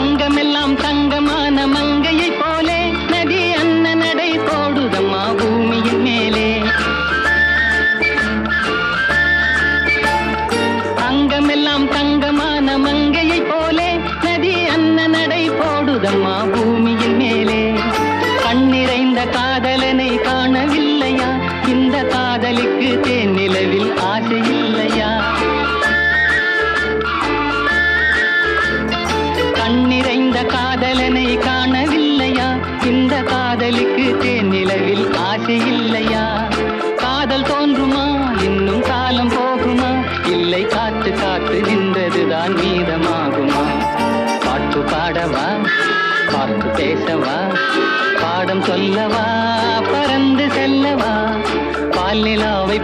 அங்கமெல்லாம் தங்கமான மங்கையை போலே நதி அன்ன நடை போடுதம்மா பூமியின் மேலே. அங்கமெல்லாம் தங்கமான மங்கையை போலே நதி அன்ன நடை போடுதம்மா பூமியின் மேலே. கண்ணிறைந்த காதலனை காணவில்லையா? இந்த காதலுக்கு தேன் நிலவில் ஆசையில் காதலுக்கு தேன் ஆசை இல்லையா? காதல் தோன்றுமா? இன்னும் காலம் போகுமா? இல்லை காத்து காத்து நின்றதுதான் மீதமாகுமா? பாட்டு பாடவா? பார்த்து பேசவா? பாடம் சொல்லவா? பறந்து செல்லவா? பால் நிலாவை